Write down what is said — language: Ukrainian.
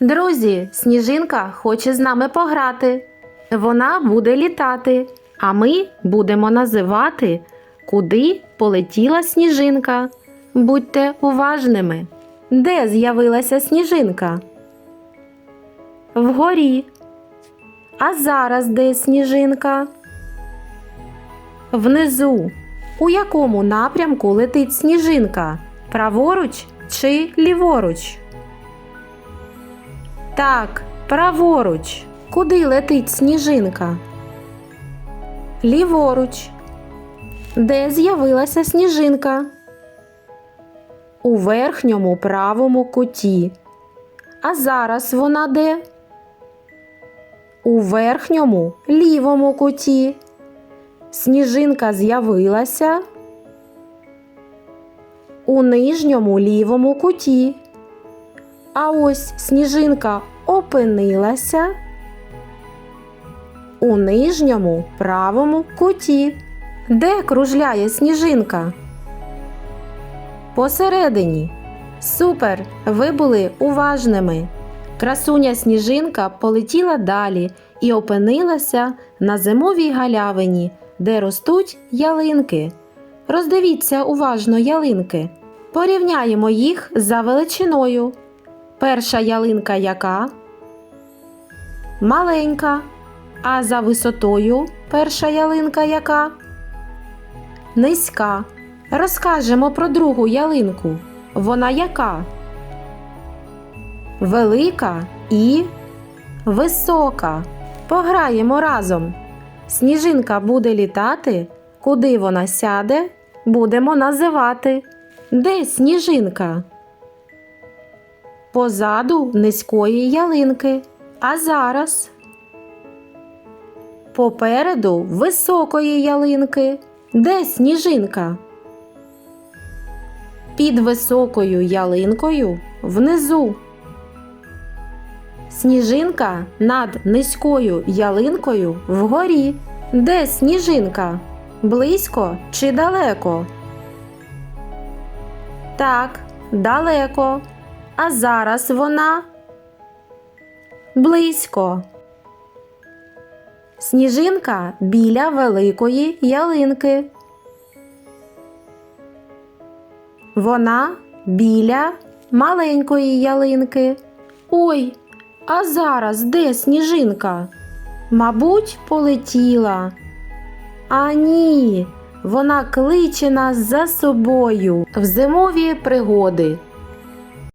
Друзі, сніжинка хоче з нами пограти. Вона буде літати, а ми будемо називати, куди полетіла сніжинка. Будьте уважними. Де з'явилася сніжинка? Вгорі. А зараз де сніжинка? Внизу. У якому напрямку летить сніжинка? Праворуч чи ліворуч? Так, праворуч. Куди летить сніжинка? Ліворуч. Де з'явилася сніжинка? У верхньому правому куті. А зараз вона де? У верхньому лівому куті. Сніжинка з'явилася у нижньому лівому куті. А ось сніжинка опинилася у нижньому правому куті. Де кружляє сніжинка? Посередині. Супер! Ви були уважними. Красуня сніжинка полетіла далі і опинилася на зимовій галявині, де ростуть ялинки. Роздивіться уважно ялинки. Порівняємо їх за величиною. Перша ялинка яка? Маленька. А за висотою перша ялинка яка? Низька. Розкажемо про другу ялинку. Вона яка? Велика і висока. Пограємо разом. Сніжинка буде літати. Куди вона сяде, будемо називати. Де сніжинка? Позаду низької ялинки. А зараз попереду високої ялинки. Де сніжинка? Під високою ялинкою внизу. Сніжинка над низькою ялинкою вгорі. Де сніжинка? Близько чи далеко? Так, далеко. А зараз вона близько. Сніжинка біля великої ялинки. Вона біля маленької ялинки. Ой, а зараз де сніжинка? Мабуть, полетіла. А ні, вона кличе нас за собою в зимові пригоди.